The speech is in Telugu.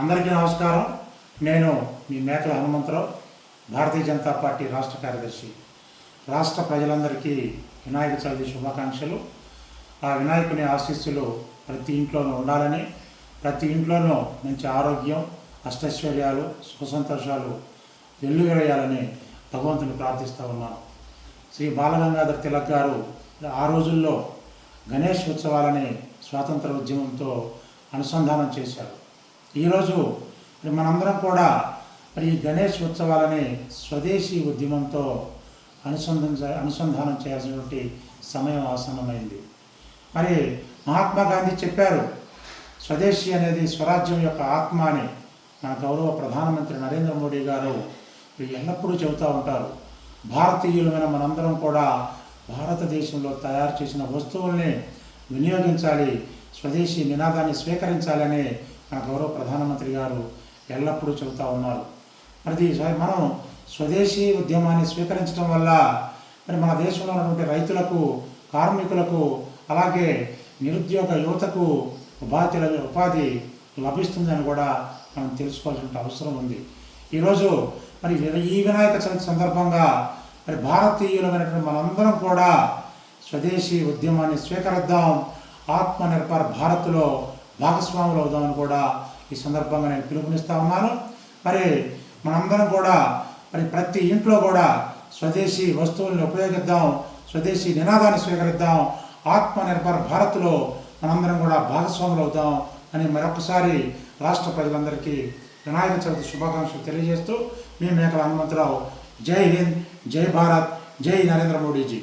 అందరికీ నమస్కారం. నేను మీ మేకల హనుమంతరావు భారతీయ జనతా పార్టీ రాష్ట్ర కార్యదర్శి. రాష్ట్ర ప్రజలందరికీ వినాయక చవితి శుభాకాంక్షలు. ఆ వినాయకుని ఆశీస్సులు ప్రతి ఇంట్లోనూ ఉండాలని ప్రతి ఇంట్లోనూ మంచి ఆరోగ్యం అష్టైశ్వర్యాలు సుఖసంతోషాలు వెల్లువిరయాలని భగవంతుని ప్రార్థిస్తూ ఉన్నాను. శ్రీ బాలగంగాధర్ తిలక్ గారు ఆ రోజుల్లో గణేష్ ఉత్సవాలని స్వాతంత్ర ఉద్యమంతో అనుసంధానం చేశారు. ఈరోజు మరి మనందరం కూడా మరి ఈ గణేష్ ఉత్సవాలని స్వదేశీ ఉద్యమంతో అనుసంధాన అనుసంధానం చేయాల్సినటువంటి సమయం ఆసన్నమైంది. మరి మహాత్మా గాంధీ చెప్పారు స్వదేశీ అనేది స్వరాజ్యం యొక్క ఆత్మ అని మన గౌరవ ప్రధానమంత్రి నరేంద్ర మోడీ గారు ఎల్లప్పుడూ చెబుతూ ఉంటారు. భారతీయులమైన మనందరం కూడా భారతదేశంలో తయారు చేసిన వస్తువుల్ని వినియోగించాలి స్వదేశీ నినాదాన్ని స్వీకరించాలని మన గౌరవ ప్రధానమంత్రి గారు ఎల్లప్పుడూ చెబుతూ ఉన్నారు. మరి మనం స్వదేశీ ఉద్యమాన్ని స్వీకరించడం వల్ల మరి మన దేశంలో ఉన్నటువంటి రైతులకు కార్మికులకు అలాగే నిరుద్యోగ యువతకు ఉపాధి ఉపాధి లభిస్తుందని కూడా మనం తెలుసుకోవాల్సిన అవసరం ఉంది. ఈరోజు మరి ఈ వినాయక చవితి సందర్భంగా మరి భారతీయులమైనటువంటి మనందరం కూడా స్వదేశీ ఉద్యమాన్ని స్వీకరిద్దాం. ఆత్మనిర్భర్ భారత్లో భాగస్వాములు అవుదామని కూడా ఈ సందర్భంగా నేను పిలుపునిస్తా ఉన్నాను. మరి మనందరం కూడా మరి ప్రతి ఇంట్లో కూడా స్వదేశీ వస్తువుల్ని ఉపయోగిద్దాం స్వదేశీ నినాదాన్ని స్వీకరిద్దాం ఆత్మనిర్భర్ భారత్లో మనందరం కూడా భాగస్వాములు అవుదాం అని మరొకసారి రాష్ట్ర ప్రజలందరికీ వినాయక చవితి శుభాకాంక్షలు తెలియజేస్తూ మీ మేకల హనుమంతరావు. జై హింద్ జై భారత్ జై నరేంద్ర మోడీజీ.